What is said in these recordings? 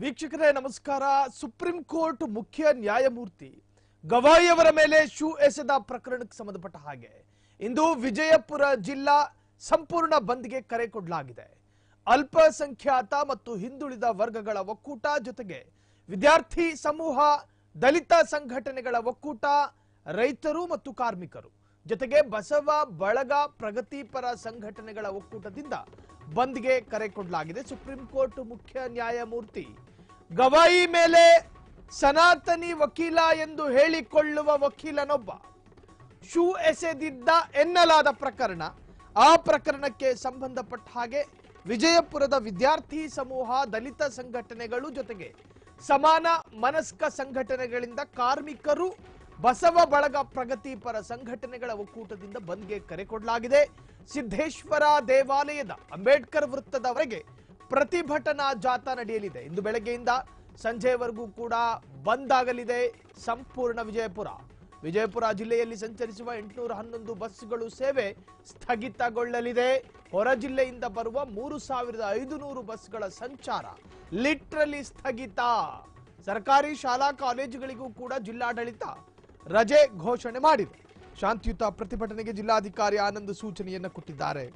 ವೀಕ್ಷಕರೇ, ನಮಸ್ಕಾರ. Supreme court ಮುಖ್ಯ ನ್ಯಾಯಮೂರ್ತಿ ಗವಾಯಿಯವರ ಮೇಲೆ ಶೂ ಎಸೆದ ಪ್ರಕರಣಕ್ಕೆ ಸಂಬಂಧಪಟ್ಟ ಹಾಗೆ ಇಂದು ವಿಜಯಪುರ ಜಿಲ್ಲಾ ಸಂಪೂರ್ಣ ಬಂದ್ಗೆ ಕರೆ ಕೊಡಲಾಗಿದೆ. ಅಲ್ಪಸಂಖ್ಯಾತ ಮತ್ತು ಹಿಂದುಳಿದ ವರ್ಗಗಳ ಒಕ್ಕೂಟ ಜೊತೆಗೆ ವಿದ್ಯಾರ್ಥಿ ಸಮೂಹ, ದಲಿತ ಸಂಘಟನೆಗಳ ಒಕ್ಕೂಟ, ರೈತರು ಮತ್ತು ಕಾರ್ಮಿಕರು ಜೊತೆಗೆ ಬಸವ, ಬಳಗ, ಪ್ರಗತಿಪರ ಸಂಘಟನೆಗಳ ಒಕ್ಕೂಟದಿಂದ ಬಂದ್ಗೆ ಕರೆ ಕೊಡಲಾಗಿದೆ ಸುಪ್ರೀಂ ಕೋರ್ಟ್ ಮುಖ್ಯ ನ್ಯಾಯಮೂರ್ತಿ. ಗವಾಯಿ ಮೇಲೆ ಸನಾತನಿ ವಕೀಲ ಎಂದು ಹೇಳಿಕೊಳ್ಳುವ ವಕೀಲನೊಬ್ಬ. ಶೂ ಎಸೆದಿದ್ದ ಎನ್ನಲಾದ ಪ್ರಕರಣ. ಆ ಪ್ರಕರಣಕ್ಕೆ ಸಂಬಂಧಪಟ್ಟ ಹಾಗೆ ವಿಜಯಪುರದ ವಿದ್ಯಾರ್ಥಿ ಸಮೂಹ ದಲಿತ ಸಂಘಟನೆಗಳು ಜೊತೆಗೆ ಸಮಾನ ಮನಸ್ಕ ಸಂಘಟನೆಗಳಿಂದ ಕಾರ್ಮಿಕರು ಬಸವ ಬಳಗ ಪ್ರಗತಿಪರ ಸಂಘಟನೆಗಳ ಒಕ್ಕೂಟದಿಂದ ಬಂದ್ಗೆ ಕರೆ ಕೊಡಲಾಗಿದೆ. ಸಿದ್ದೇಶ್ವರ ದೇವಾಲಯದ ಅಂಬೇಡ್ಕರ್ ವೃತ್ತದವರೆಗೆ ಪ್ರತಿಭಟನಾ ಜಾಥಾ ನಡೆಯಲಿದೆ. ಇಂದು ಬೆಳಗ್ಗೆಯಿಂದ ಸಂಜೆವರೆಗೂ ಕೂಡ ಬಂದ್ ಆಗಲಿದೆ ಸಂಪೂರ್ಣ ವಿಜಯಪುರ. ವಿಜಯಪುರ ಜಿಲ್ಲೆಯಲ್ಲಿ ಸಂಚರಿಸುವ ಎಂಟುನೂರ ಹನ್ನೊಂದು ಬಸ್ಗಳು ಸೇವೆ ಸ್ಥಗಿತಗೊಳ್ಳಲಿದೆ. ಹೊರ ಜಿಲ್ಲೆಯಿಂದ ಬರುವ ಮೂರು ಸಾವಿರದ ಐದುನೂರು ಬಸ್ಗಳ ಸಂಚಾರ ಲಿಟ್ರಲಿ ಸ್ಥಗಿತ. ಸರ್ಕಾರಿ ಶಾಲಾ ಕಾಲೇಜುಗಳಿಗೂ ಕೂಡ ಜಿಲ್ಲಾಡಳಿತ ರಜೆ ಘೋಷಣೆ ಮಾಡಿದೆ. ಶಾಂತಿಯುತ ಪ್ರತಿಭಟನೆಗೆ ಜಿಲ್ಲಾಧಿಕಾರಿ ಆನಂದ್ ಸೂಚನೆಯನ್ನು ಕೊಟ್ಟಿದ್ದಾರೆ.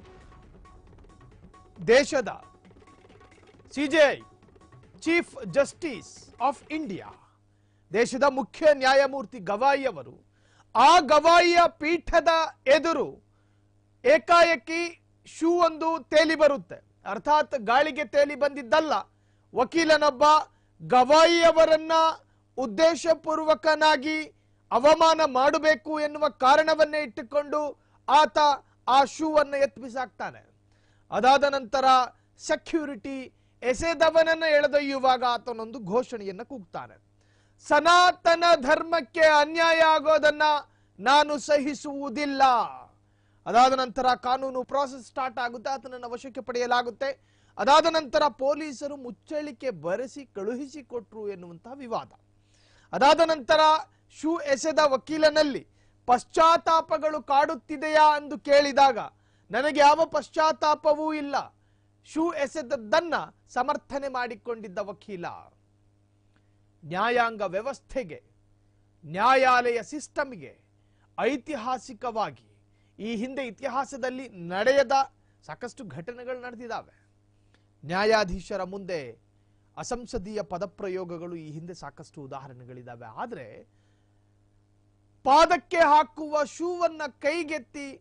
ದೇಶದ CJI chief justice of India, ದೇಶದ ಮುಖ್ಯ ನ್ಯಾಯಮೂರ್ತಿ ಗವಾಯಿ ಅವರು ಆ ಗವಾಯಿಯ ಪೀಠದ ಎದುರು ಏಕಾಏಕಿ ಶೂ ಒಂದು ತೇಲಿ ಬರುತ್ತೆ. ಅರ್ಥಾತ್ ಗಾಳಿಗೆ ತೇಲಿ ಬಂದಿದ್ದಲ್ಲ, ವಕೀಲನೊಬ್ಬ ಗವಾಯಿಯವರನ್ನ ಉದ್ದೇಶಪೂರ್ವಕನಾಗಿ ಅವಮಾನ ಮಾಡಬೇಕು ಎನ್ನುವ ಕಾರಣವನ್ನೇ ಇಟ್ಟುಕೊಂಡು ಆತ ಆ ಶೂವನ್ನು ಎತ್ತಿಸಾಕ್ತಾನೆ ಅದಾದ ನಂತರ ಸೆಕ್ಯೂರಿಟಿ ಎಸೆದವನನ್ನ ಎಳೆದೊಯ್ಯುವಾಗ ಆತನೊಂದು ಘೋಷಣೆಯನ್ನು ಕೂಗ್ತಾನೆ. ಸನಾತನ ಧರ್ಮಕ್ಕೆ ಅನ್ಯಾಯ ಆಗೋದನ್ನ ನಾನು ಸಹಿಸುವುದಿಲ್ಲ. ಅದಾದ ನಂತರ ಕಾನೂನು ಪ್ರಾಸೆಸ್ ಸ್ಟಾರ್ಟ್ ಆಗುತ್ತೆ, ಆತನನ್ನು ವಶಕ್ಕೆ ಪಡೆಯಲಾಗುತ್ತೆ. ಅದಾದ ನಂತರ ಪೊಲೀಸರು ಮುಚ್ಚಳಿಕೆ ಬರೆಸಿ ಕಳುಹಿಸಿಕೊಟ್ರು ಎನ್ನುವಂತಹ ವಿವಾದ. ಅದಾದ ನಂತರ ಶೂ ಎಸೆದ ವಕೀಲನಲ್ಲಿ ಪಶ್ಚಾತ್ತಾಪಗಳು ಕಾಡುತ್ತಿದೆಯಾ ಎಂದು ಕೇಳಿದಾಗ, ನನಗೆ ಯಾವ ಪಶ್ಚಾತ್ತಾಪವೂ ಇಲ್ಲ. ಶೂ ಎಸೆದದ್ದನ್ನ ಸಮರ್ಥನೆ ಮಾಡಿಕೊಂಡಿದ್ದ ವಕೀಲ. ನ್ಯಾಯಾಂಗ ವ್ಯವಸ್ಥೆಗೆ, ನ್ಯಾಯಾಲಯ ಸಿಸ್ಟಮ್ಗೆ ಐತಿಹಾಸಿಕವಾಗಿ ಈ ಹಿಂದೆ ಇತಿಹಾಸದಲ್ಲಿ ನಡೆಯದ ಸಾಕಷ್ಟು ಘಟನೆಗಳು ನಡೆದಿದ್ದಾವೆ. ನ್ಯಾಯಾಧೀಶರ ಮುಂದೆ ಅಸಂಸದೀಯ ಪದಪ್ರಯೋಗಗಳು ಈ ಹಿಂದೆ ಸಾಕಷ್ಟು ಉದಾಹರಣೆಗಳಿದ್ದಾವೆ. ಆದರೆ ಪಾದಕ್ಕೆ ಹಾಕುವ ಶೂವನ್ನ ಕೈಗೆತ್ತಿ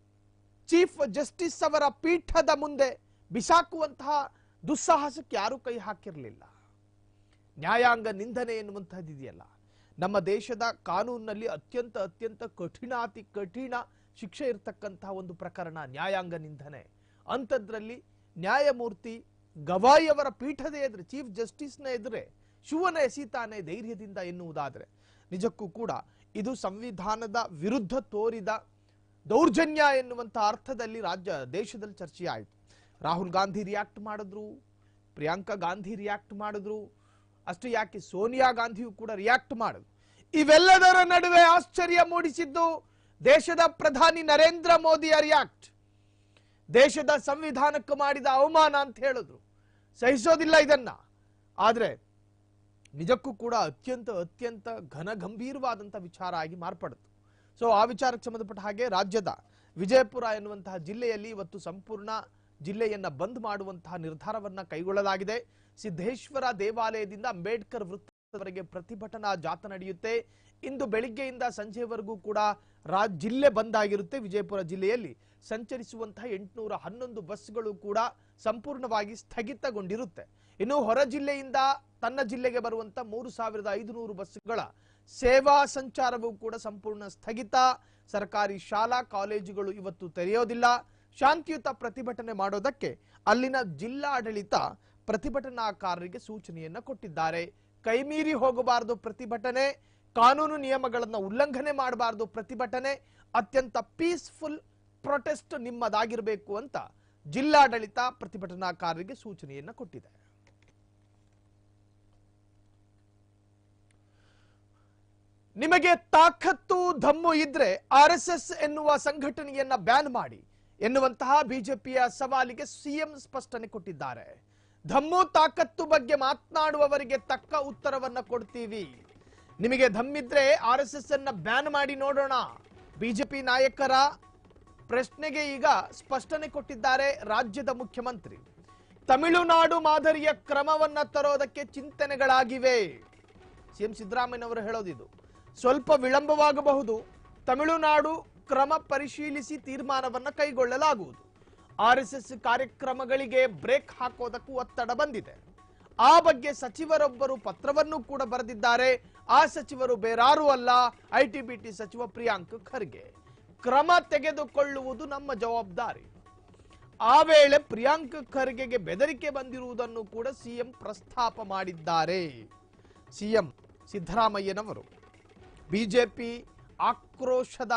ಚೀಫ್ ಜಸ್ಟಿಸ್ ಅವರ ಪೀಠದ ಮುಂದೆ ಬಿಸಾಕುವಂತಹ ದುಸ್ಸಾಹಸಕ್ಕೆ ಯಾರೂ ಕೈ ಹಾಕಿರಲಿಲ್ಲ. ನ್ಯಾಯಾಂಗ ನಿಂದನೆ ಎನ್ನುವಂತಹದ್ದು ಇದೆಯಲ್ಲ ನಮ್ಮ ದೇಶದ ಕಾನೂನಿನಲ್ಲಿ ಅತ್ಯಂತ ಅತ್ಯಂತ ಕಠಿಣ, ಅತಿ ಕಠಿಣ ಶಿಕ್ಷೆ ಇರತಕ್ಕಂತಹ ಒಂದು ಪ್ರಕರಣ ನ್ಯಾಯಾಂಗ ನಿಂದನೆ. ಅಂಥದ್ರಲ್ಲಿ ನ್ಯಾಯಮೂರ್ತಿ ಗವಾಯಿಯವರ ಪೀಠದ ಎದುರು, ಚೀಫ್ ಜಸ್ಟಿಸ್ನ ಎದುರೇ, ಶಿವನ ಎಸೀತಾನೆ ಧೈರ್ಯದಿಂದ ಎನ್ನುವುದಾದರೆ, ನಿಜಕ್ಕೂ ಕೂಡ ಇದು ಸಂವಿಧಾನದ ವಿರುದ್ಧ ತೋರಿದ ದೌರ್ಜನ್ಯ ಎನ್ನುವಂಥ ಅರ್ಥದಲ್ಲಿ ರಾಜ್ಯ, ದೇಶದಲ್ಲಿ ಚರ್ಚೆ ಆಯಿತು ರಾಹುಲ್ ಗಾಂಧಿ ರಿಯಾಕ್ಟ್ ಮಾಡಿದ್ರು, ಪ್ರಿಯಾಂಕಾ ಗಾಂಧಿ ರಿಯಾಕ್ಟ್ ಮಾಡಿದ್ರು, ಅಷ್ಟು ಯಾಕೆ ಸೋನಿಯಾ ಗಾಂಧಿಯು ಕೂಡ ರಿಯಾಕ್ಟ್ ಮಾಡಿದ್ರು. ಇವೆಲ್ಲದರ ನಡುವೆ ಆಶ್ಚರ್ಯ ಮೂಡಿಸಿದ್ದು ದೇಶದ ಪ್ರಧಾನಿ ನರೇಂದ್ರ ಮೋದಿಯ ರಿಯಾಕ್ಟ್ ದೇಶದ ಸಂವಿಧಾನಕ್ಕೆ ಮಾಡಿದ ಅವಮಾನ ಅಂತ ಹೇಳಿದ್ರು. ಸಹಿಸೋದಿಲ್ಲ ಇದನ್ನ. ಆದರೆ ನಿಜಕ್ಕೂ ಕೂಡ ಅತ್ಯಂತ ಅತ್ಯಂತ ಘನಗಂಭೀರವಾದಂಥ ವಿಚಾರ ಆಗಿ ಮಾರ್ಪಡಿತು. ಸೊ ಆ ವಿಚಾರಕ್ಕೆ ಸಂಬಂಧಪಟ್ಟ ಹಾಗೆ ರಾಜ್ಯದ ವಿಜಯಪುರ ಎನ್ನುವಂತಹ ಜಿಲ್ಲೆಯಲ್ಲಿ ಇವತ್ತು ಸಂಪೂರ್ಣ ಜಿಲ್ಲೆಯನ್ನ ಬಂದ್ ಮಾಡುವಂತಹ ನಿರ್ಧಾರವನ್ನ ಕೈಗೊಳ್ಳಲಾಗಿದೆ. ಸಿದ್ದೇಶ್ವರ ದೇವಾಲಯದಿಂದ ಅಂಬೇಡ್ಕರ್ ವೃತ್ತದವರೆಗೆ ಪ್ರತಿಭಟನಾ ಜಾಥಾ ನಡೆಯುತ್ತೆ. ಇಂದು ಬೆಳಿಗ್ಗೆಯಿಂದ ಸಂಜೆವರೆಗೂ ಕೂಡ ರಾ ಜಿಲ್ಲೆ ಬಂದ್ ಆಗಿರುತ್ತೆ ವಿಜಯಪುರ ಜಿಲ್ಲೆಯಲ್ಲಿ. ಸಂಚರಿಸುವಂತಹ ಎಂಟುನೂರ ಹನ್ನೊಂದು ಬಸ್ಗಳು ಕೂಡ ಸಂಪೂರ್ಣವಾಗಿ ಸ್ಥಗಿತಗೊಂಡಿರುತ್ತೆ. ಇನ್ನು ಹೊರ ಜಿಲ್ಲೆಯಿಂದ ತನ್ನ ಜಿಲ್ಲೆಗೆ ಬರುವಂತ ಮೂರು ಸಾವಿರದ ಐದುನೂರು ಬಸ್ಗಳ ಸೇವಾ ಸಂಚಾರವೂ ಕೂಡ ಸಂಪೂರ್ಣ ಸ್ಥಗಿತ. ಸರ್ಕಾರಿ ಶಾಲಾ, ಕಾಲೇಜುಗಳು ಇವತ್ತು ತೆರೆಯೋದಿಲ್ಲ. ಶಾಂತಿಯುತ ಪ್ರತಿಭಟನೆ ಮಾಡೋದಕ್ಕೆ ಅಲ್ಲಿನ ಜಿಲ್ಲಾಡಳಿತ ಪ್ರತಿಭಟನಾಕಾರರಿಗೆ ಸೂಚನೆಯನ್ನ ಕೊಟ್ಟಿದ್ದಾರೆ. ಕೈಮೀರಿ ಹೋಗಬಾರದು ಪ್ರತಿಭಟನೆ, ಕಾನೂನು ನಿಯಮಗಳನ್ನು ಉಲ್ಲಂಘನೆ ಮಾಡಬಾರದು ಪ್ರತಿಭಟನೆ, ಅತ್ಯಂತ ಪೀಸ್ಫುಲ್ ಪ್ರೊಟೆಸ್ಟ್ ನಿಮ್ಮದಾಗಿರಬೇಕು ಅಂತ ಜಿಲ್ಲಾಡಳಿತ ಪ್ರತಿಭಟನಾಕಾರರಿಗೆ ಸೂಚನೆಯನ್ನ ಕೊಟ್ಟಿದೆ. ನಿಮಗೆ ತಾಕತ್ತು, ಧಮ್ಮು ಇದ್ರೆ ಆರ್ ಎಸ್ ಎಸ್ ಎನ್ನುವ ಸಂಘಟನೆಯನ್ನ ಬ್ಯಾನ್ ಮಾಡಿ. ಎನ್ನುವಂತಹ ಬಿಜೆಪಿಯ ಸವಾಲಿಗೆ ಸಿಎಂ ಸ್ಪಷ್ಟನೆ ಕೊಟ್ಟಿದ್ದಾರೆ. ಧಮ್ಮು ತಾಕತ್ತು ಬಗ್ಗೆ ಮಾತನಾಡುವವರಿಗೆ ತಕ್ಕ ಉತ್ತರವನ್ನ ಕೊಡ್ತೀವಿ. ನಿಮಗೆ ಧಮ್ಮಿದ್ರೆ ಆರ್ ಎಸ್ ಎಸ್ ಅನ್ನ ಬ್ಯಾನ್ ಮಾಡಿ ನೋಡೋಣ. ಬಿಜೆಪಿ ನಾಯಕರ ಪ್ರಶ್ನೆಗೆ ಈಗ ಸ್ಪಷ್ಟನೆ ಕೊಟ್ಟಿದ್ದಾರೆ ರಾಜ್ಯದ ಮುಖ್ಯಮಂತ್ರಿ. ತಮಿಳುನಾಡು ಮಾದರಿಯ ಕ್ರಮವನ್ನ ತರೋದಕ್ಕೆ ಚಿಂತನೆಗಳಾಗಿವೆ. ಸಿಎಂ ಸಿದ್ದರಾಮಯ್ಯನವರು ಹೇಳೋದಿದು, ಸ್ವಲ್ಪ ವಿಳಂಬವಾಗಬಹುದು. ತಮಿಳುನಾಡು ಕ್ರಮ ಪರಿಶೀಲಿಸಿ ತೀರ್ಮಾನವನ್ನ ಕೈಗೊಳ್ಳಲಾಗುವುದು. ಆರ್ಎಸ್ಎಸ್ ಕಾರ್ಯಕ್ರಮಗಳಿಗೆ ಬ್ರೇಕ್ ಹಾಕೋದಕ್ಕೂ ಒತ್ತಡ ಬಂದಿದೆ. ಆ ಬಗ್ಗೆ ಸಚಿವರೊಬ್ಬರು ಪತ್ರವನ್ನು ಕೂಡ ಬರೆದಿದ್ದಾರೆ. ಆ ಸಚಿವರು ಬೇರಾರೂ ಅಲ್ಲ ಐಟಿ ಬಿಟಿ ಸಚಿವ ಪ್ರಿಯಾಂಕ್ ಖರ್ಗೆ. ಕ್ರಮ ತೆಗೆದುಕೊಳ್ಳುವುದು ನಮ್ಮ ಜವಾಬ್ದಾರಿ. ಆ ವೇಳೆ ಪ್ರಿಯಾಂಕ್ ಖರ್ಗೆಗೆ ಬೆದರಿಕೆ ಬಂದಿರುವುದನ್ನು ಕೂಡ ಸಿಎಂ ಪ್ರಸ್ತಾಪ ಮಾಡಿದ್ದಾರೆ. ಸಿಎಂ ಸಿದ್ದರಾಮಯ್ಯನವರು. ಬಿಜೆಪಿ ಆಕ್ರೋಶದ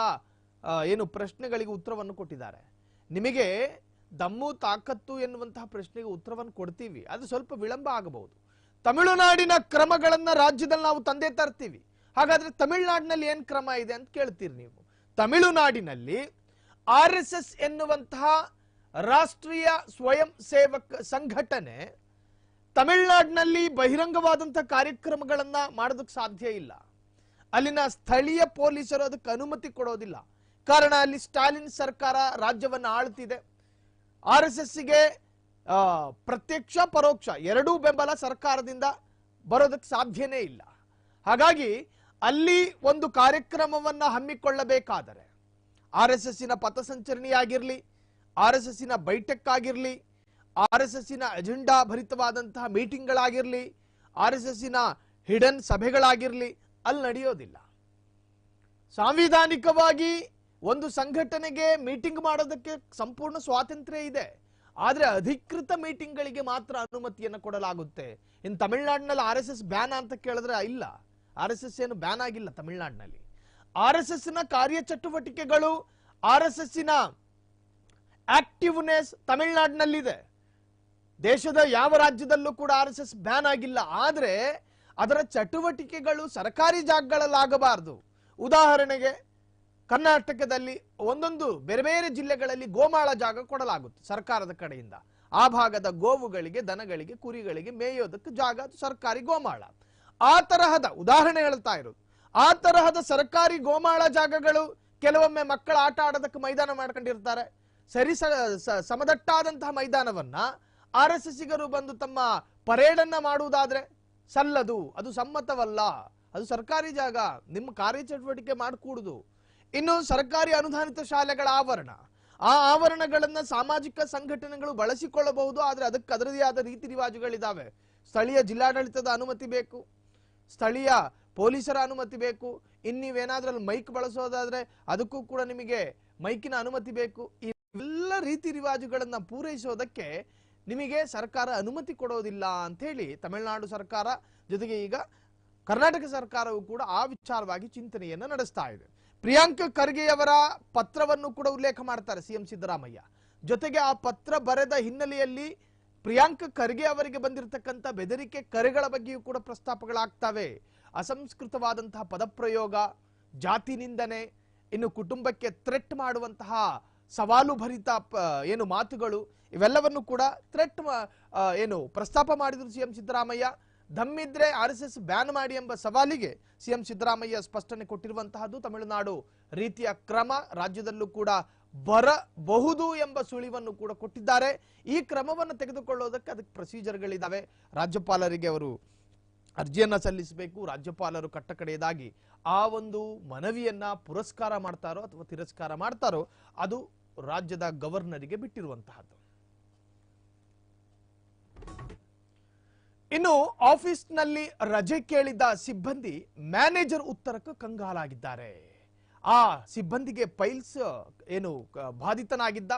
ಏನು ಪ್ರಶ್ನೆಗಳಿಗೆ ಉತ್ತರವನ್ನು ಕೊಟ್ಟಿದ್ದಾರೆ. ನಿಮಗೆ ದಮ್ಮು, ತಾಕತ್ತು ಎನ್ನುವಂತಹ ಪ್ರಶ್ನೆಗೆ ಉತ್ತರವನ್ನು ಕೊಡ್ತೀವಿ. ಅದು ಸ್ವಲ್ಪ ವಿಳಂಬ ಆಗಬಹುದು. ತಮಿಳುನಾಡಿನ ಕ್ರಮಗಳನ್ನ ರಾಜ್ಯದಲ್ಲಿ ನಾವು ತಂದೆ ತರ್ತೀವಿ. ಹಾಗಾದ್ರೆ ತಮಿಳುನಾಡಿನಲ್ಲಿ ಏನು ಕ್ರಮ ಇದೆ ಅಂತ ಕೇಳ್ತೀರಿ ನೀವು. ತಮಿಳುನಾಡಿನಲ್ಲಿ ಆರ್ ಎಸ್ ಎಸ್ ಎನ್ನುವಂತಹ ರಾಷ್ಟ್ರೀಯ ಸ್ವಯಂ ಸೇವಕ ಸಂಘಟನೆ ತಮಿಳುನಾಡಿನಲ್ಲಿ ಬಹಿರಂಗವಾದಂತಹ ಕಾರ್ಯಕ್ರಮಗಳನ್ನ ಮಾಡೋದಕ್ಕೆ ಸಾಧ್ಯ ಇಲ್ಲ. ಅಲ್ಲಿನ ಸ್ಥಳೀಯ ಪೊಲೀಸರು ಅದಕ್ಕೆ ಅನುಮತಿ ಕೊಡೋದಿಲ್ಲ. ಕಾರಣ ಅಲ್ಲಿ ಸ್ಟಾಲಿನ್ ಸರ್ಕಾರ ರಾಜ್ಯವನ್ನು ಆಳ್ತಿದೆ. ಆರ್ ಎಸ್ ಎಸ್ಗೆ ಪ್ರತ್ಯಕ್ಷ, ಪರೋಕ್ಷ ಎರಡೂ ಬೆಂಬಲ ಸರ್ಕಾರದಿಂದ ಬರೋದಕ್ಕೆ ಸಾಧ್ಯನೇ ಇಲ್ಲ. ಹಾಗಾಗಿ ಅಲ್ಲಿ ಒಂದು ಕಾರ್ಯಕ್ರಮವನ್ನ ಹಮ್ಮಿಕೊಳ್ಳಬೇಕಾದರೆ ಆರ್ ಎಸ್ ಎಸ್ಸಿನ ಪಥಸಂಚರಣೆಯಾಗಿರ್ಲಿ, ಆರ್ ಎಸ್ ಎಸ್ಸಿನ ಬೈಟೆಕ್ ಆಗಿರಲಿ ಆರ್ ಎಸ್ ಎಸ್ಸಿನ ಅಜೆಂಡಾ ಭರಿತವಾದಂತಹ ಮೀಟಿಂಗ್ಗಳಾಗಿರಲಿ, ಆರ್ ಎಸ್ ಎಸ್ಸಿನ ಹಿಡನ್ ಸಭೆಗಳಾಗಿರಲಿ, ಅಲ್ಲಿ ನಡೆಯೋದಿಲ್ಲ. ಸಾಂವಿಧಾನಿಕವಾಗಿ ಒಂದು ಸಂಘಟನೆಗೆ ಮೀಟಿಂಗ್ ಮಾಡೋದಕ್ಕೆ ಸಂಪೂರ್ಣ ಸ್ವಾತಂತ್ರ್ಯ ಇದೆ. ಆದ್ರೆ ಅಧಿಕೃತ ಮೀಟಿಂಗ್ಗಳಿಗೆ ಮಾತ್ರ ಅನುಮತಿಯನ್ನು ಕೊಡಲಾಗುತ್ತೆ. ಇನ್ನು ತಮಿಳುನಾಡಿನಲ್ಲಿ ಆರ್ ಎಸ್ ಎಸ್ ಬ್ಯಾನ್ ಅಂತ ಕೇಳಿದ್ರೆ ಇಲ್ಲ. ಆರ್ ಎಸ್ ಎಸ್ ಏನು ಬ್ಯಾನ್ ಆಗಿಲ್ಲ ತಮಿಳುನಾಡಿನಲ್ಲಿ. ಆರ್ ಎಸ್ ಎಸ್ನ ಕಾರ್ಯಚಟುವಟಿಕೆಗಳು ಆರ್ ಎಸ್ ಎಸ್ಸಿನ ಆಕ್ಟಿವ್ನೆಸ್ ತಮಿಳುನಾಡಿನಲ್ಲಿದೆ. ದೇಶದ ಯಾವ ರಾಜ್ಯದಲ್ಲೂ ಕೂಡ ಆರ್ ಎಸ್ ಎಸ್ ಬ್ಯಾನ್ ಆಗಿಲ್ಲ. ಆದ್ರೆ ಅದರ ಚಟುವಟಿಕೆಗಳು ಸರ್ಕಾರಿ ಜಾಗಗಳಲ್ಲಾಗಬಾರದು ಉದಾಹರಣೆಗೆ ಕರ್ನಾಟಕದಲ್ಲಿ ಒಂದೊಂದು ಬೇರೆ ಬೇರೆ ಜಿಲ್ಲೆಗಳಲ್ಲಿ ಗೋಮಾಳ ಜಾಗ ಕೊಡಲಾಗುತ್ತೆ ಸರ್ಕಾರದ ಕಡೆಯಿಂದ. ಆ ಭಾಗದ ಗೋವುಗಳಿಗೆ, ದನಗಳಿಗೆ, ಕುರಿಗಳಿಗೆ ಮೇಯೋದಕ್ಕೆ ಜಾಗ ಅದು ಸರ್ಕಾರಿ ಗೋಮಾಳ. ಆ ತರಹದ ಉದಾಹರಣೆ ಹೇಳ್ತಾ ಇರೋದು. ಆ ತರಹದ ಸರ್ಕಾರಿ ಗೋಮಾಳ ಜಾಗಗಳು ಕೆಲವೊಮ್ಮೆ ಮಕ್ಕಳ ಆಟ ಆಡೋದಕ್ಕೆ ಮೈದಾನ ಮಾಡ್ಕೊಂಡಿರ್ತಾರೆ. ಸರಿ ಸಮದಟ್ಟಾದಂತಹ ಮೈದಾನವನ್ನ ಆರ್ ಎಸ್ ಎಸ್ಸಿಗರು ಬಂದು ತಮ್ಮ ಪರೇಡನ್ನ ಮಾಡುವುದಾದ್ರೆ ಸಲ್ಲದು. ಅದು ಸಮ್ಮತವಲ್ಲ. ಅದು ಸರ್ಕಾರಿ ಜಾಗ. ನಿಮ್ಮ ಕಾರ್ಯಚಟುವಟಿಕೆ ಮಾಡಿಕೂಡುದು. ಇನ್ನು ಸರ್ಕಾರಿ ಅನುದಾನಿತ ಶಾಲೆಗಳ ಆವರಣ. ಆ ಆವರಣಗಳನ್ನ ಸಾಮಾಜಿಕ ಸಂಘಟನೆಗಳು ಬಳಸಿಕೊಳ್ಳಬಹುದು, ಆದ್ರೆ ಅದಕ್ಕೆ ಅದರದೇ ಆದ ರೀತಿ ರಿವಾಜುಗಳಿದಾವೆ. ಸ್ಥಳೀಯ ಜಿಲ್ಲಾಡಳಿತದ ಅನುಮತಿ ಬೇಕು, ಸ್ಥಳೀಯ ಪೊಲೀಸರ ಅನುಮತಿ ಬೇಕು ಇನ್ನು ನೀವೇನಾದ್ರೂ ಅಲ್ಲಿ ಮೈಕ್ ಬಳಸೋದಾದ್ರೆ ಅದಕ್ಕೂ ಕೂಡ ನಿಮಗೆ ಮೈಕಿನ ಅನುಮತಿ ಬೇಕು. ಎಲ್ಲ ರೀತಿ ರಿವಾಜುಗಳನ್ನ ಪೂರೈಸೋದಕ್ಕೆ ನಿಮಗೆ ಸರ್ಕಾರ ಅನುಮತಿ ಕೊಡೋದಿಲ್ಲ ಅಂತ ಹೇಳಿ ತಮಿಳುನಾಡು ಸರ್ಕಾರ, ಜೊತೆಗೆ ಈಗ ಕರ್ನಾಟಕ ಸರ್ಕಾರವು ಕೂಡ ಆ ವಿಚಾರವಾಗಿ ಚಿಂತನೆಯನ್ನು ನಡೆಸ್ತಾ ಇದೆ. ಪ್ರಿಯಾಂಕ್ ಖರ್ಗೆಯವರ ಪತ್ರವನ್ನು ಕೂಡ ಉಲ್ಲೇಖ ಮಾಡ್ತಾರೆ ಸಿಎಂ ಸಿದ್ದರಾಮಯ್ಯ. ಜೊತೆಗೆ ಆ ಪತ್ರ ಬರೆದ ಹಿನ್ನೆಲೆಯಲ್ಲಿ ಪ್ರಿಯಾಂಕ ಖರ್ಗೆ ಅವರಿಗೆ ಬಂದಿರತಕ್ಕಂಥ ಬೆದರಿಕೆ ಕರೆಗಳ ಬಗ್ಗೆಯೂ ಕೂಡ ಪ್ರಸ್ತಾಪಗಳಾಗ್ತವೆ. ಅಸಂಸ್ಕೃತವಾದಂತಹ ಪದಪ್ರಯೋಗ, ಜಾತಿ ನಿಂದನೆ, ಇನ್ನು ಕುಟುಂಬಕ್ಕೆ ಥ್ರೆಟ್ ಮಾಡುವಂತಹ ಸವಾಲು ಭರಿತ ಏನು ಮಾತುಗಳು, ಇವೆಲ್ಲವನ್ನು ಕೂಡ ಥ್ರೆಟ್ ಏನು ಪ್ರಸ್ತಾಪ ಮಾಡಿದ್ರು ಸಿಎಂ ಸಿದ್ದರಾಮಯ್ಯ. ದಮ್ಮಿದ್ರೆ ಆರ್ ಎಸ್ ಎಸ್ ಬ್ಯಾನ್ ಮಾಡಿ ಎಂಬ ಸವಾಲಿಗೆ ಸಿಎಂ ಸಿದ್ದರಾಮಯ್ಯ ಸ್ಪಷ್ಟನೆ ಕೊಟ್ಟಿರುವಂತಹದ್ದು ತಮಿಳುನಾಡು ರೀತಿಯ ಕ್ರಮ. ರಾಜ್ಯದಲ್ಲೂ ಕೂಡ ಬರಬಹುದು ಎಂಬ ಸುಳಿವನ್ನು ಕೂಡ ಕೊಟ್ಟಿದ್ದಾರೆ. ಈ ಕ್ರಮವನ್ನು ತೆಗೆದುಕೊಳ್ಳೋದಕ್ಕೆ ಅದಕ್ಕೆ ಪ್ರೊಸೀಜರ್ಗಳಿದ್ದಾವೆ ರಾಜ್ಯಪಾಲರಿಗೆ ಅವರು ಅರ್ಜಿಯನ್ನ ಸಲ್ಲಿಸಬೇಕು. ರಾಜ್ಯಪಾಲರು ಕಟ್ಟಕಡೆಯದಾಗಿ ಆ ಒಂದು ಮನವಿಯನ್ನ ಪುರಸ್ಕಾರ ಮಾಡ್ತಾರೋ ಅಥವಾ ತಿರಸ್ಕಾರ ಮಾಡ್ತಾರೋ ಅದು ರಾಜ್ಯದ ಗವರ್ನರಿಗೆ ಬಿಟ್ಟಿರುವಂತಹದ್ದು. ಇನ್ನು ಆಫೀಸ್ನಲ್ಲಿ ರಜೆ ಕೇಳಿದ ಸಿಬ್ಬಂದಿ ಮ್ಯಾನೇಜರ್ ಉತ್ತರಕ್ಕೆ ಕಂಗಾಲಾಗಿದ್ದಾರೆ. ಆ ಸಿಬ್ಬಂದಿಗೆ ಫೈಲ್ಸ್, ಏನು ಬಾಧಿತನಾಗಿದ್ದ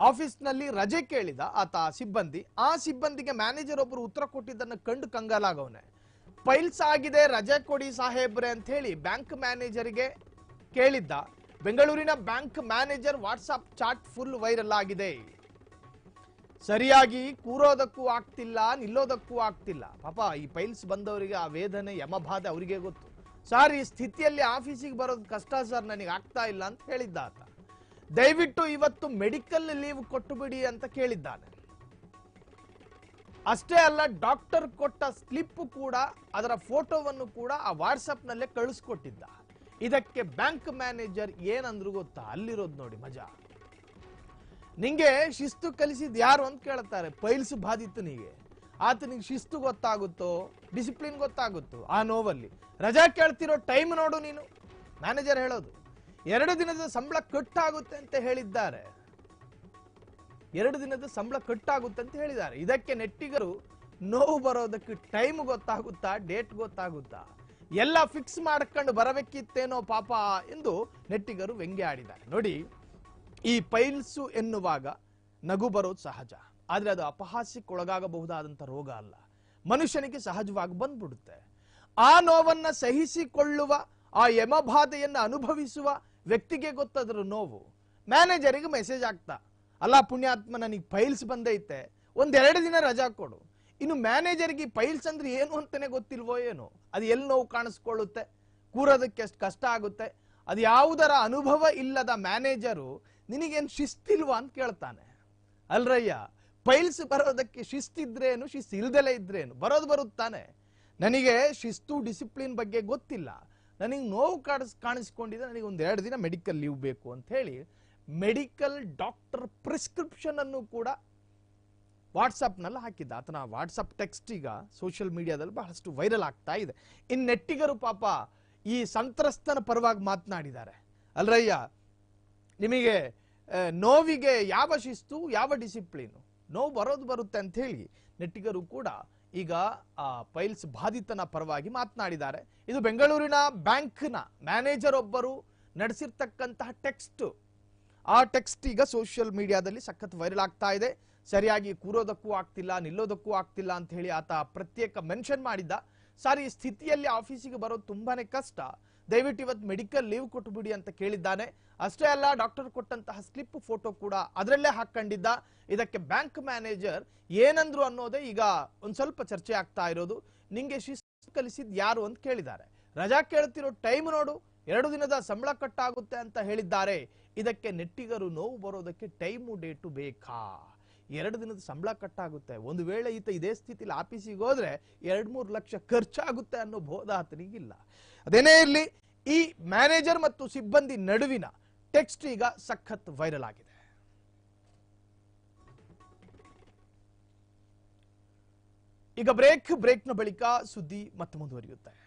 ಆಫೀಸ್ನಲ್ಲಿ ರಜೆ ಕೇಳಿದ ಆತ ಸಿಬ್ಬಂದಿ, ಆ ಸಿಬ್ಬಂದಿಗೆ ಮ್ಯಾನೇಜರ್ ಒಬ್ಬರು ಉತ್ತರ ಕೊಟ್ಟಿದ್ದನ್ನು ಕಂಡು ಕಂಗಾಲಾಗವನೆ. ಫೈಲ್ಸ್ ಆಗಿದೆ, ರಜೆ ಕೊಡಿ ಸಾಹೇಬ್ರೆ ಅಂತ ಹೇಳಿ ಬ್ಯಾಂಕ್ ಮ್ಯಾನೇಜರ್ಗೆ ಕೇಳಿದ್ದ. ಬೆಂಗಳೂರಿನ bank manager WhatsApp chat full viral ಆಗಿದೆ. ಸರಿಯಾಗಿ ಕೂರೋದಕ್ಕೂ ಆಗ್ತಿಲ್ಲ, ನಿಲ್ಲೋದಕ್ಕೂ ಆಗ್ತಿಲ್ಲ. ಪಾಪ, ಈ ಪೈಲ್ಸ್ ಬಂದವರಿಗೆ ಆ ವೇದನೆ, ಯಮಬಾಧೆ ಅವರಿಗೆ ಗೊತ್ತು. ಸಾರಿ, ಈ ಸ್ಥಿತಿಯಲ್ಲಿ ಆಫೀಸಿಗೆ ಬರೋದು ಕಷ್ಟ ಸರ್, ನನಗೆ ಆಗ್ತಾ ಇಲ್ಲ ಅಂತ ಹೇಳಿದ್ದ ಆತ ದಯವಿಟ್ಟು ಇವತ್ತು ಮೆಡಿಕಲ್ ಲೀವ್ ಕೊಟ್ಟು ಬಿಡಿ ಅಂತ ಕೇಳಿದ್ದಾನೆ. ಅಷ್ಟೇ ಅಲ್ಲ, ಡಾಕ್ಟರ್ ಕೊಟ್ಟ ಸ್ಲಿಪ್ ಕೂಡ, ಅದರ ಫೋಟೋವನ್ನು ಕೂಡ ಆ ವಾಟ್ಸಪ್ ನಲ್ಲೇ ಕಳಿಸ್ಕೊಟ್ಟಿದ್ದ. ಇದಕ್ಕೆ ಬ್ಯಾಂಕ್ ಮ್ಯಾನೇಜರ್ ಏನಂದ್ರು ಗೊತ್ತಾ? ಅಲ್ಲಿರೋದು ನೋಡಿ ಮಜಾ. ನಿಂಗೆ ಶಿಸ್ತು ಕಲಿಸಿದ ಯಾರು ಅಂತ ಕೇಳ್ತಾರೆ. ಪೈಲ್ಸ್ ಬಾಧಿತನಿಗೆ ಆತನಿಗೆ ಶಿಸ್ತು ಗೊತ್ತಾಗುತ್ತೋ, ಡಿಸಿಪ್ಲಿನ್ ಗೊತ್ತಾಗುತ್ತೋ ಆ ನೋವಲ್ಲಿ. ರಜಾ ಕೇಳ್ತಿರೋ ಟೈಮ್ ನೋಡು ನೀನು. ಮ್ಯಾನೇಜರ್ ಹೇಳೋದು. ಎರಡು ದಿನದ ಸಂಬಳ ಕಟ್ಟಾಗುತ್ತೆ ಅಂತ ಹೇಳಿದ್ದಾರೆ. ಎರಡು ದಿನದ ಸಂಬಳ ಕಟ್ಟಾಗುತ್ತೆ ಅಂತ ಹೇಳಿದ್ದಾರೆ. ಇದಕ್ಕೆ ನೆಟ್ಟಿಗರು ನೋವು ಬರೋದಕ್ಕೆ ಟೈಮ್ ಗೊತ್ತಾಗುತ್ತಾ, ಡೇಟ್ ಗೊತ್ತಾಗುತ್ತಾ? ಎಲ್ಲ ಫಿಕ್ಸ್ ಮಾಡ್ಕೊಂಡು ಬರಬೇಕಿತ್ತೇನೋ ಪಾಪ ಎಂದು ನೆಟ್ಟಿಗರು ವ್ಯಂಗ್ಯ ಆಡಿದ್ದಾರೆ. ನೋಡಿ ಈ ಪೈಲ್ಸು ಎನ್ನುವಾಗ ನಗು ಬರೋದು ಸಹಜ. ಆದರೆ ಅದು ಅಪಹಾಸ್ಯಕ್ಕೊಳಗಾಗಬಹುದಾದಂಥ ರೋಗ ಅಲ್ಲ. ಮನುಷ್ಯನಿಗೆ ಸಹಜವಾಗಿ ಬಂದ್ಬಿಡುತ್ತೆ. ಆ ನೋವನ್ನ ಸಹಿಸಿಕೊಳ್ಳುವ, ಆ ಯಮಬಾಧೆಯನ್ನು ಅನುಭವಿಸುವ ವ್ಯಕ್ತಿಗೆ ಗೊತ್ತದ್ರ ನೋವು. ಮ್ಯಾನೇಜರಿಗೆ ಮೆಸೇಜ್ ಆಗ್ತಾ ಅಲ್ಲ ಪುಣ್ಯಾತ್ಮ, ನನಗೆ ಪೈಲ್ಸ್ ಬಂದೈತೆ ಒಂದೆರಡು ದಿನ ರಜಾ ಕೊಡು. ಇನ್ನು ಮ್ಯಾನೇಜರ್ಗೆ ಪೈಲ್ಸ್ ಅಂದ್ರೆ ಏನು ಅಂತಾನೆ ಗೊತ್ತಿಲ್ವೋ ಏನು? ಅದು ಎಲ್ಲಿ ನೋವು ಕಾಣಿಸ್ಕೊಳ್ಳುತ್ತೆ? ಕೂರೋದಕ್ಕೆ ಎಷ್ಟು ಕಷ್ಟ ಆಗುತ್ತೆ? ಅದು ಯಾವುದರ ಅನುಭವ ಇಲ್ಲದ ಮ್ಯಾನೇಜರು ನಿನಗೇನು ಶಿಸ್ತಿಲ್ವಾ ಅಂತ ಕೇಳ್ತಾನೆ. ಅಲ್ರಯ್ಯ, ಪೈಲ್ಸ್ ಬರೋದಕ್ಕೆ ಶಿಸ್ತಿದ್ರೇನು ಶಿಸ್ತು ಇಲ್ದಲೇ ಇದ್ರೇನು? ಬರೋದು ಬರುತ್ತಾನೆ ನನಗೆ ಶಿಸ್ತು, ಡಿಸಿಪ್ಲಿನ್ ಬಗ್ಗೆ ಗೊತ್ತಿಲ್ಲ. ನನಗೆ ನೋವು ಕಾಣಿಸ್ ಕಾಣಿಸ್ಕೊಂಡಿದೆ, ನನಗೆ ಒಂದು ಎರಡು ದಿನ ಮೆಡಿಕಲ್ ಲೀವ್ ಬೇಕು ಅಂತ ಹೇಳಿ, ಮೆಡಿಕಲ್ ಡಾಕ್ಟರ್ ಪ್ರಿಸ್ಕ್ರಿಪ್ಷನ್ ಅನ್ನು ಕೂಡ ವಾಟ್ಸಪ್ನಲ್ಲಿ ಹಾಕಿದ್ದ. ಆತನ ವಾಟ್ಸಪ್ ಟೆಕ್ಸ್ಟ್ ಈಗ ಸೋಷಿಯಲ್ ಮೀಡಿಯಾದಲ್ಲಿ ಬಹಳಷ್ಟು ವೈರಲ್ ಆಗ್ತಾ ಇದೆ. ಇನ್ ನೆಟ್ಟಿಗರು ಪಾಪ ಈ ಸಂತ್ರಸ್ತನ ಪರವಾಗಿ ಮಾತನಾಡಿದ್ದಾರೆ. ಅಲ್ರಯ್ಯ, ನಿಮಗೆ ನೋವಿಗೆ ಯಾವ ಶಿಸ್ತು, ಯಾವ ಡಿಸಿಪ್ಲಿನ್? ನೋವು ಬರೋದು ಬರುತ್ತೆ ಅಂತ ಹೇಳಿ ನೆಟ್ಟಿಗರು ಕೂಡ ಈಗ ಆ ಪೈಲ್ಸ್ ಬಾಧಿತನ ಪರವಾಗಿ ಮಾತನಾಡಿದ್ದಾರೆ. ಇದು ಬೆಂಗಳೂರಿನ ಬ್ಯಾಂಕ್ನ ಮ್ಯಾನೇಜರ್ ಒಬ್ಬರು ನಡೆಸಿರ್ತಕ್ಕಂತಹ ಟೆಕ್ಸ್ಟ್. ಆ ಟೆಕ್ಸ್ಟ್ ಈಗ ಸೋಷಿಯಲ್ ಮೀಡಿಯಾದಲ್ಲಿ ಸಖತ್ ವೈರಲ್ ಆಗ್ತಾ ಇದೆ. ಸರಿಯಾಗಿ ಕೂರೋದಕ್ಕೂ ಆಗ್ತಿಲ್ಲ, ನಿಲ್ಲೋದಕ್ಕೂ ಆಗ್ತಿಲ್ಲ ಅಂತ ಹೇಳಿ ಆತ ಪ್ರತ್ಯೇಕ ಮೆನ್ಷನ್ ಮಾಡಿದ್ದ. ಸಾರಿ ಸ್ಥಿತಿಯಲ್ಲಿ ಆಫೀಸಿಗೆ ಬರೋದು ತುಂಬಾನೇ ಕಷ್ಟ. ದಯವಿಟ್ಟು ಇವತ್ತು ಮೆಡಿಕಲ್ ಲೀವ್ ಕೊಟ್ಟುಬಿಡಿ ಅಂತ ಕೇಳಿದ್ದಾನೆ. ಅಷ್ಟೇ ಅಲ್ಲ, ಡಾಕ್ಟರ್ ಕೊಟ್ಟಂತಹ ಸ್ಲಿಪ್ ಫೋಟೋ ಕೂಡ ಅದರಲ್ಲೇ ಹಾಕೊಂಡಿದ್ದ ಇದಕ್ಕೆ ಬ್ಯಾಂಕ್ ಮ್ಯಾನೇಜರ್ ಏನಂದ್ರು ಅನ್ನೋದೇ ಈಗ ಒಂದ್ ಸ್ವಲ್ಪ ಚರ್ಚೆ ಆಗ್ತಾ ಇರೋದು. ನಿಂಗೆ ಶಿಸ್ತು ಕಲಿಸಿದ್ ಯಾರು ಅಂತ ಕೇಳಿದ್ದಾರೆ. ರಜಾ ಕೇಳ್ತಿರೋ ಟೈಮ್ ನೋಡು, ಎರಡು ದಿನದ ಸಂಬಳ ಕಟ್ಟಾಗುತ್ತೆ ಅಂತ ಹೇಳಿದ್ದಾರೆ. ಇದಕ್ಕೆ ನೆಟ್ಟಿಗರು ನೋವು ಬರೋದಕ್ಕೆ ಟೈಮು ಡೇಟು ಬೇಕಾ? ಎರಡು ದಿನದ ಸಂಬಳ ಕಟ್ಟಾಗುತ್ತೆ. ಒಂದು ವೇಳೆ ಈತ ಇದೇ ಸ್ಥಿತಿಲಿ ಆಫೀಸಿಗೆ ಹೋದ್ರೆ ಎರಡ್ ಮೂರು ಲಕ್ಷ ಖರ್ಚಾಗುತ್ತೆ ಅನ್ನೋ ಬೋಧ ಆತನಿಗಿಲ್ಲ. ಅದೇನೇ ಇರಲಿ, ಈ ಮ್ಯಾನೇಜರ್ ಮತ್ತು ಸಿಬ್ಬಂದಿ ನಡುವಿನ ಟೆಕ್ಸ್ಟ್ ಈಗ ಸಖತ್ ವೈರಲ್ ಆಗಿದೆ. ಈಗ ಬ್ರೇಕ್, ಬ್ರೇಕ್ನ ಬಳಿಕ ಸುದ್ದಿ ಮತ್ತೆ ಮುಂದುವರಿಯುತ್ತೆ.